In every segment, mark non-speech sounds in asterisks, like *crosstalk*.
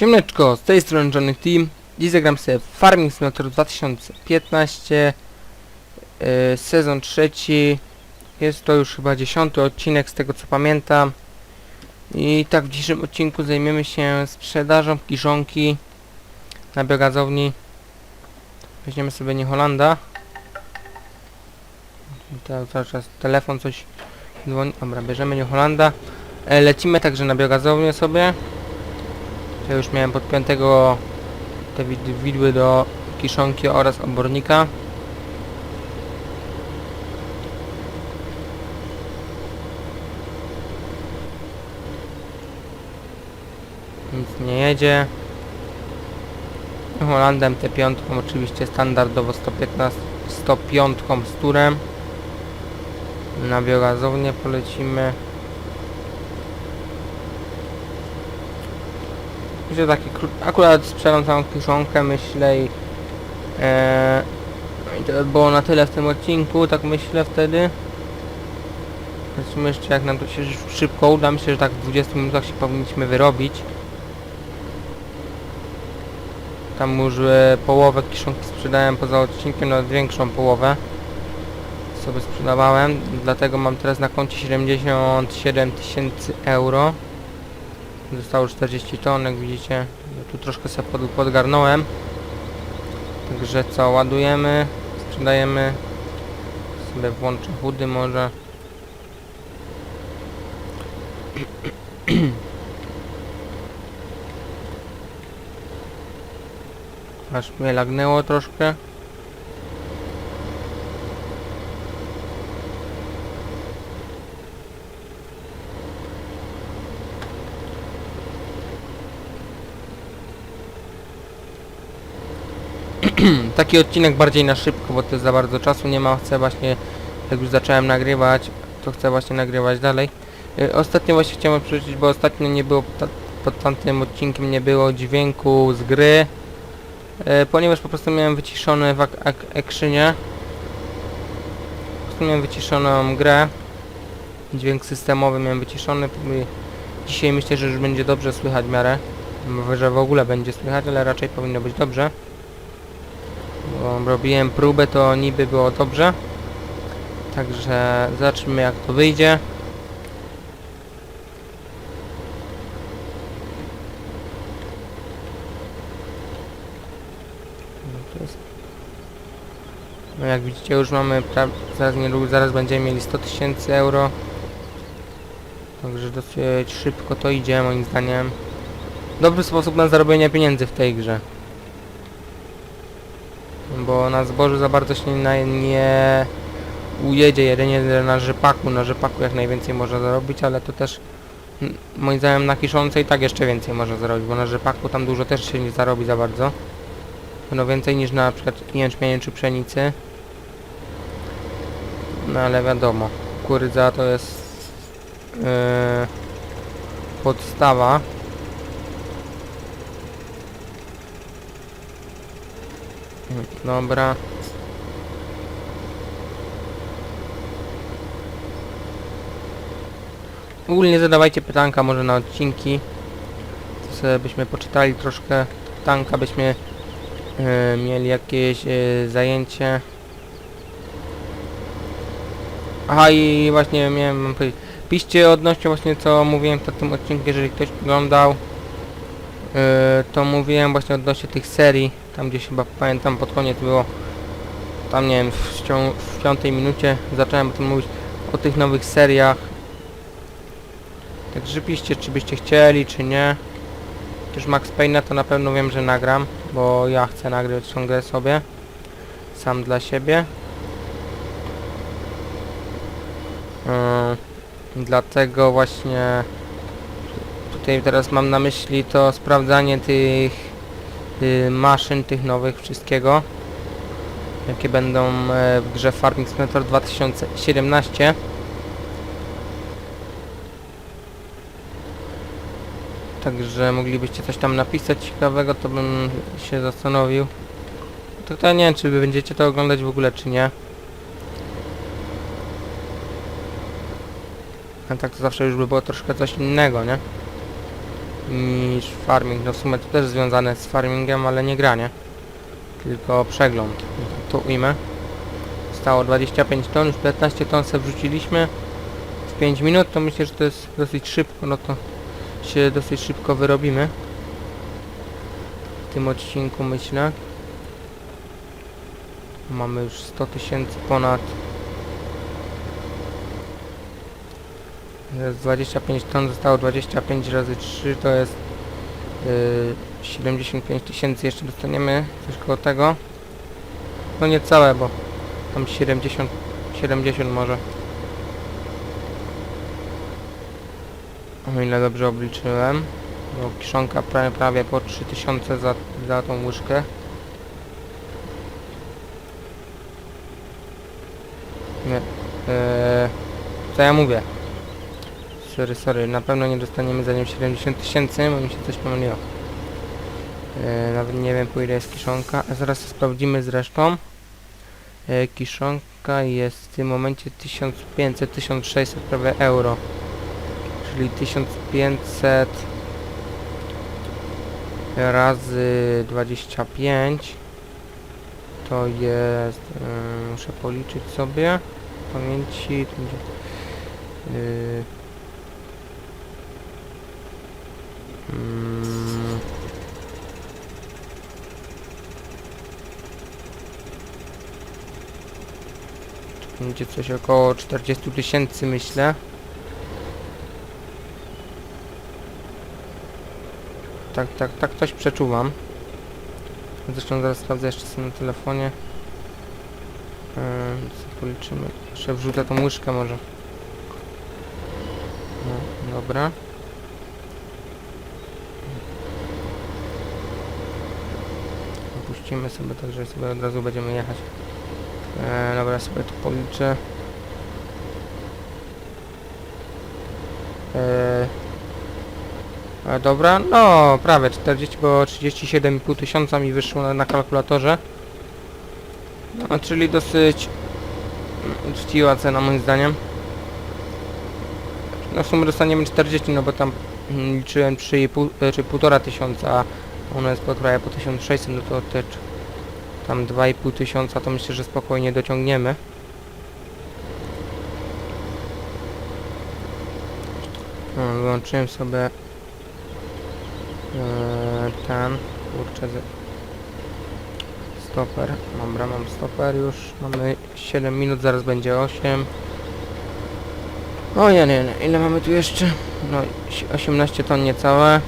Siemneczko, z tej strony Johnny Team. Dziś zagram sobie Farming Simulator 2015 yy, Sezon trzeci. Jest to już chyba dziesiąty odcinek z tego co pamiętam. I tak w dzisiejszym odcinku zajmiemy się sprzedażą kiszonki na biogazowni Weźmiemy sobie nie Holanda. Tak, cały czas telefon coś dzwoni. Dobra, bierzemy nie Holanda. E, Lecimy także na biogazownię sobie ja już miałem podpiętego te wid- widły do kiszonki oraz obornika. Nic nie jedzie. Holandem T5 oczywiście standardowo 115 105 z turem. Na biogazownię polecimy. Myślę, taki akurat sprzedam całą kiszonkę, myślę i, e, i to by było na tyle w tym odcinku, tak myślę wtedy. Zobaczymy jeszcze jak nam to się sz- szybko uda, myślę, że tak w 20 minutach się powinniśmy wyrobić. Tam już e, połowę kiszonki sprzedałem poza odcinkiem, nawet większą połowę sobie sprzedawałem, dlatego mam teraz na koncie 77 tysięcy euro. Zostało 40 ton, jak widzicie. Ja tu troszkę sobie pod, podgarnąłem. Także co, ładujemy, sprzedajemy. Sobie włączę chudy może. *clears throat* Aż mnie lagnęło troszkę. *clears throat* taki odcinek bardziej na szybko, bo to za bardzo czasu nie ma. Chcę właśnie, jak już zacząłem nagrywać, to chcę właśnie nagrywać dalej. Y, Ostatnio właśnie chciałem przerzucić, bo ostatnio nie było, pod tamtym odcinkiem nie było dźwięku z gry, y, ponieważ po prostu miałem wyciszone w ak. Po prostu miałem wyciszoną grę. Dźwięk systemowy miałem wyciszony. Dzisiaj myślę, że już będzie dobrze słychać w miarę. Mówię, że w ogóle będzie słychać, ale raczej powinno być dobrze. Bo robiłem próbę, to niby było dobrze. Także zobaczymy jak to wyjdzie. No, no jak widzicie już mamy, zaraz, niedługo, zaraz będziemy mieli 100 tysięcy euro. Także dosyć szybko to idzie moim zdaniem. Dobry sposób na zarobienie pieniędzy w tej grze bo na zbożu za bardzo się nie, nie ujedzie, jedynie na rzepaku, na rzepaku jak najwięcej można zarobić, ale to też moim zdaniem na kiszące i tak jeszcze więcej można zarobić, bo na rzepaku tam dużo też się nie zarobi za bardzo. No więcej niż na przykład jęczmieniu czy pszenicy. No ale wiadomo, kukurydza to jest yy, podstawa. Dobra. Ogólnie zadawajcie pytanka może na odcinki. To sobie byśmy poczytali troszkę pytanka, byśmy e, mieli jakieś e, zajęcie. Aha i właśnie miałem mam powiedzieć. Piszcie odnośnie właśnie co mówiłem w tym odcinku, jeżeli ktoś oglądał. e, to mówiłem właśnie odnośnie tych serii, tam gdzieś chyba pamiętam pod koniec było, tam nie wiem, w, ścią- w piątej minucie zacząłem o tym mówić, o tych nowych seriach. Także piszcie, czy byście chcieli, czy nie. Też Max Payne'a to na pewno wiem, że nagram, bo ja chcę nagrać ciągle sobie, sam dla siebie. Yy, dlatego właśnie tutaj teraz mam na myśli to sprawdzanie tych y, maszyn, tych nowych, wszystkiego jakie będą e, w grze Farming Simulator 2017 Także moglibyście coś tam napisać ciekawego, to bym się zastanowił. To, to nie wiem, czy będziecie to oglądać w ogóle, czy nie. A tak to zawsze już by było troszkę coś innego, nie? Niż farming. No w sumie to też związane z farmingiem, ale nie granie. Tylko przegląd. Tu ujmę. Stało 25 ton, już 15 ton sobie wrzuciliśmy. W 5 minut to myślę, że to jest dosyć szybko, no to się dosyć szybko wyrobimy. W tym odcinku myślę. Mamy już 100 tysięcy ponad. 25 ton, zostało 25 razy 3 to jest yy, 75 tysięcy jeszcze dostaniemy, coś koło tego. No nie całe, bo tam 70, 70 może. O ile dobrze obliczyłem. Bo kiszonka prawie, prawie po 3000 za, za tą łyżkę. Nie. Eee, co ja mówię? Sorry, sorry, na pewno nie dostaniemy za nią 70 tysięcy, bo mi się coś pomyliło. Eee, nawet nie wiem po ile jest kiszonka, a zaraz sprawdzimy zresztą. Eee, kiszonka jest w tym momencie 1500-1600 prawie euro. Czyli 1500 razy 25 to jest, yy, muszę policzyć sobie pamięci, yy, mm, to będzie coś około 40 tysięcy myślę. Tak, tak, tak coś przeczuwam. Zresztą zaraz sprawdzę jeszcze sobie na telefonie. Yy, co policzymy. Jeszcze wrzucę tą łyżkę może. No, dobra. Opuścimy sobie tak, że sobie od razu będziemy jechać. E, dobra, sobie to policzę. E, dobra, no prawie 40, bo 37,5 tysiąca mi wyszło na, na kalkulatorze. No, czyli dosyć uczciwa cena moim zdaniem. No w sumie dostaniemy 40, no bo tam mm, liczyłem 3,5 e, czy 1,5 tysiąca, a ona jest po prawie po 1600, no to te tam 2,5 tysiąca to myślę, że spokojnie dociągniemy. No, wyłączyłem sobie Eee, ten, kurczę, stoper, dobra, mam stoper już, mamy 7 minut, zaraz będzie 8. O nie, nie, nie, ile mamy tu jeszcze? No, si- 18 ton niecałe.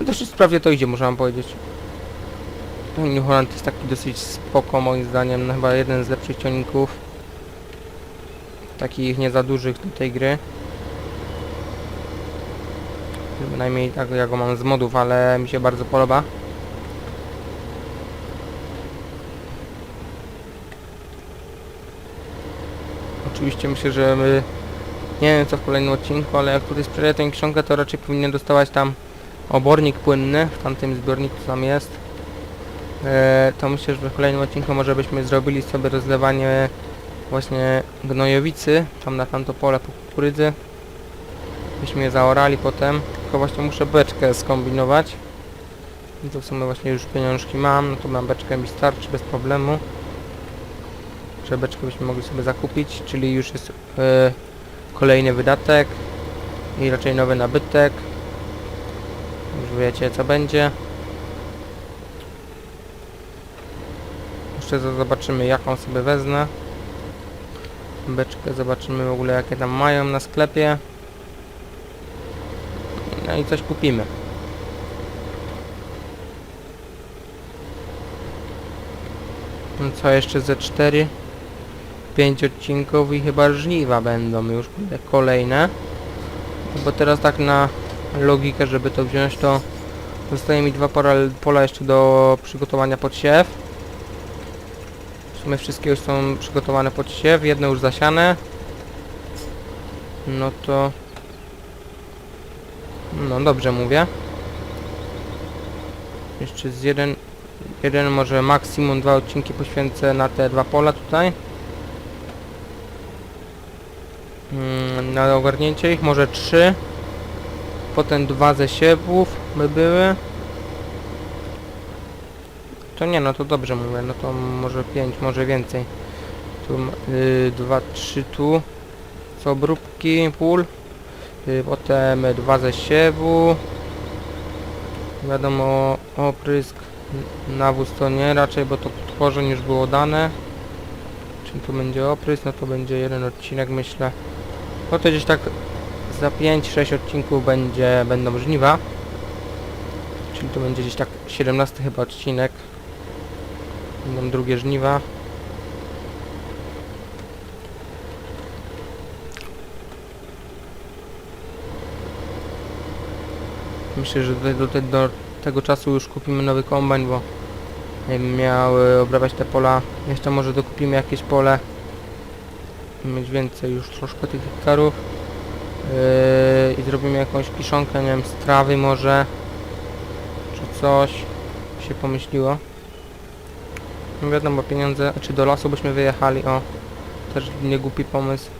No Dosyć sprawnie to idzie, muszę wam powiedzieć. Ten New Holland jest taki dosyć spoko moim zdaniem, no, chyba jeden z lepszych ciągników. Takich nie za dużych do tej gry. Bynajmniej tak ja go mam z modów, ale mi się bardzo podoba. Oczywiście myślę, że my nie wiem co w kolejnym odcinku, ale jak tutaj sprzedaję tę książkę, to raczej powinien dostawać tam obornik płynny w tamtym zbiorniku tam jest. E, to myślę, że w kolejnym odcinku może byśmy zrobili sobie rozlewanie właśnie gnojowicy tam na tamto pole po kukurydzy. Byśmy je zaorali potem. Tylko właśnie muszę beczkę skombinować. I to w sumie właśnie już pieniążki mam, no to na beczkę mi starczy bez problemu. Że beczkę byśmy mogli sobie zakupić, czyli już jest e, kolejny wydatek i raczej nowy nabytek. Już wiecie co będzie. Jeszcze zobaczymy jaką sobie wezmę. Beczkę zobaczymy w ogóle jakie tam mają na sklepie. No i coś kupimy. No co jeszcze ze 4? 5 odcinków i chyba żniwa będą już kolejne. No Bo teraz tak na logikę, żeby to wziąć, to zostaje mi dwa pola, pola jeszcze do przygotowania pod siew. W sumie wszystkie już są przygotowane pod siew, jedno już zasiane. No to... No dobrze mówię. Jeszcze z jeden, jeden może maksimum dwa odcinki poświęcę na te dwa pola tutaj. Mm, na ogarnięcie ich może trzy. Potem dwa ze siewów by były. To nie, no to dobrze mówię, no to może pięć, może więcej. Tu m- y, dwa, trzy tu. Co obróbki, pól. Y, potem dwa ze siewu. Wiadomo, oprysk, nawóz to nie raczej, bo to tworzeń już było dane. Czym tu będzie oprysk, no to będzie jeden odcinek myślę. No to gdzieś tak za 5-6 odcinków będzie, będą żniwa. Czyli to będzie gdzieś tak 17 chyba odcinek. Będą drugie żniwa. Myślę, że do, do, tego czasu już kupimy nowy kombajn, bo jakbym miał e, obrabiać te pola, jeszcze może dokupimy jakieś pole. Mieć więcej już troszkę tych hektarów. Yy, I zrobimy jakąś kiszonkę, nie wiem, z trawy może. Czy coś się pomyśliło. No wiadomo, pieniądze, czy do lasu byśmy wyjechali, o. Też nie głupi pomysł.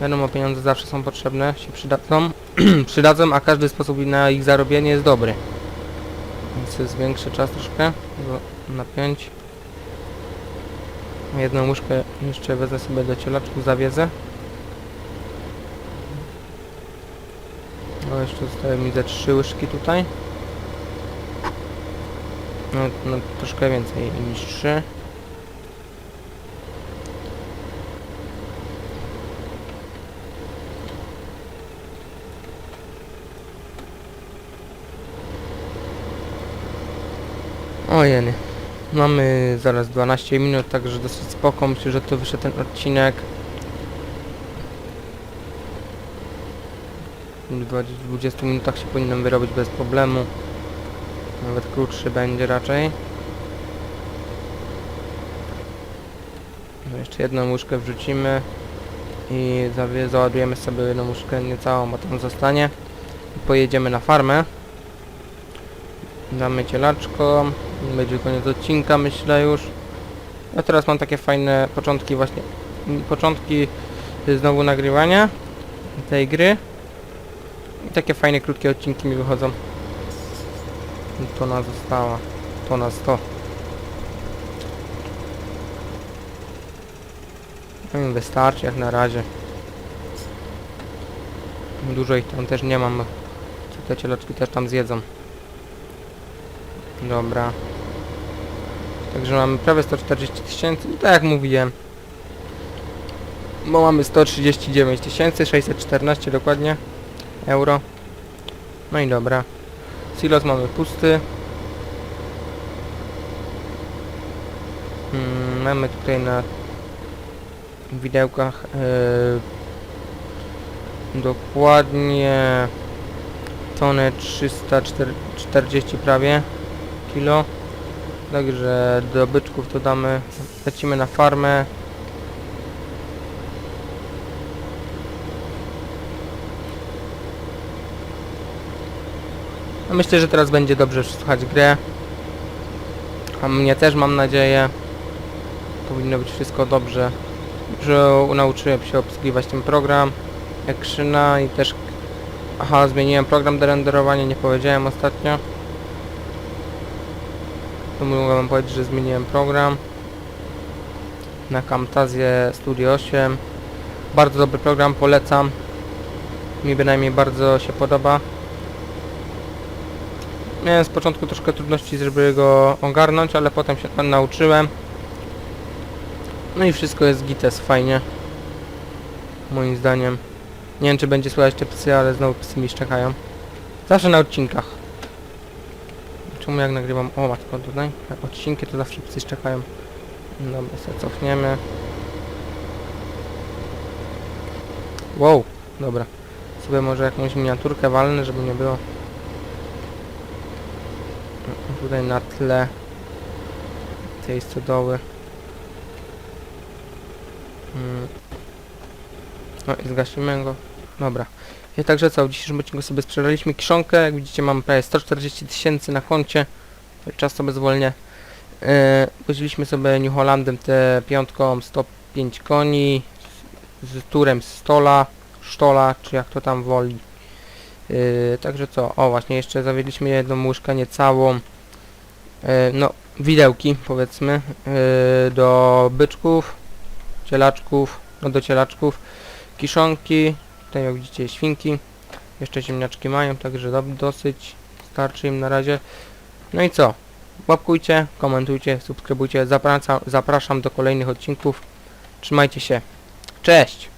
Wiadomo, pieniądze zawsze są potrzebne, się przydadzą, *clears throat* przydadzą, a każdy sposób na ich zarobienie jest dobry. Więc zwiększę czas troszkę, bo na 5. Jedną łyżkę jeszcze wezmę sobie do cielaczku, zawiedzę. Jeszcze zostały mi ze trzy łyżki tutaj. No, no troszkę więcej niż trzy. Ojeny. Mamy zaraz 12 minut, także dosyć spoko. Myślę, że to wyszedł ten odcinek. 20 20 minutach się powinienem wyrobić bez problemu. Nawet krótszy będzie raczej. No jeszcze jedną łyżkę wrzucimy i załadujemy sobie jedną łyżkę niecałą, bo tam zostanie. I pojedziemy na farmę. Damy cielaczko. Będzie koniec odcinka, myślę już. Ja teraz mam takie fajne początki właśnie. Początki znowu nagrywania tej gry. I takie fajne, krótkie odcinki mi wychodzą. I Tona została. Tona 100. No i wystarczy jak na razie. Dużo ich tam też nie mam. Te cielaczki też tam zjedzą. Dobra. Także mamy prawie 140 tysięcy i tak jak mówiłem. Bo mamy 139 tysięcy, 614 dokładnie euro. No i dobra. Silos mamy pusty. Mm, mamy tutaj na widełkach yy, dokładnie tonę 340 prawie kilo. Także do byczków to damy. Lecimy na farmę. Myślę, że teraz będzie dobrze słuchać grę. A mnie też mam nadzieję. Powinno być wszystko dobrze. Że nauczyłem się obsługiwać ten program. Actiona i też... Aha, zmieniłem program do renderowania, nie powiedziałem ostatnio. Mogę wam powiedzieć, że zmieniłem program na Camtasię Studio 8. Bardzo dobry program, polecam. Mi bynajmniej bardzo się podoba. Miałem z początku troszkę trudności, żeby go ogarnąć, ale potem się nauczyłem. No i wszystko jest gites, fajnie. Moim zdaniem. Nie wiem, czy będzie słychać te psy, ale znowu psy mi szczekają. Zawsze na odcinkach. Czemu jak nagrywam... O matko, tutaj odcinki to zawsze psy czekają. Dobra, sobie cofniemy. Wow, dobra. Sobie może jakąś miniaturkę walnę, żeby nie było. Tutaj na tle tej stodoły. No i zgasimy go. Dobra. I także co, w dzisiejszym odcinku sobie sprzedaliśmy kiszonkę, jak widzicie mam prawie 140 tysięcy na koncie, czas sobie zwolnię. Yy, Woziliśmy sobie New Hollandem tę piątką 105 koni, z, z turem stola, sztola, czy jak to tam woli. Yy, także co, o właśnie jeszcze zawiedliśmy jedną łyżkę, nie całą, yy, no widełki powiedzmy, yy, do byczków, cielaczków, no do cielaczków, kiszonki, tutaj jak widzicie świnki, jeszcze ziemniaczki mają, także do, dosyć starczy im na razie. No i co, łapkujcie, komentujcie, subskrybujcie, zapraszam, zapraszam do kolejnych odcinków, trzymajcie się, cześć!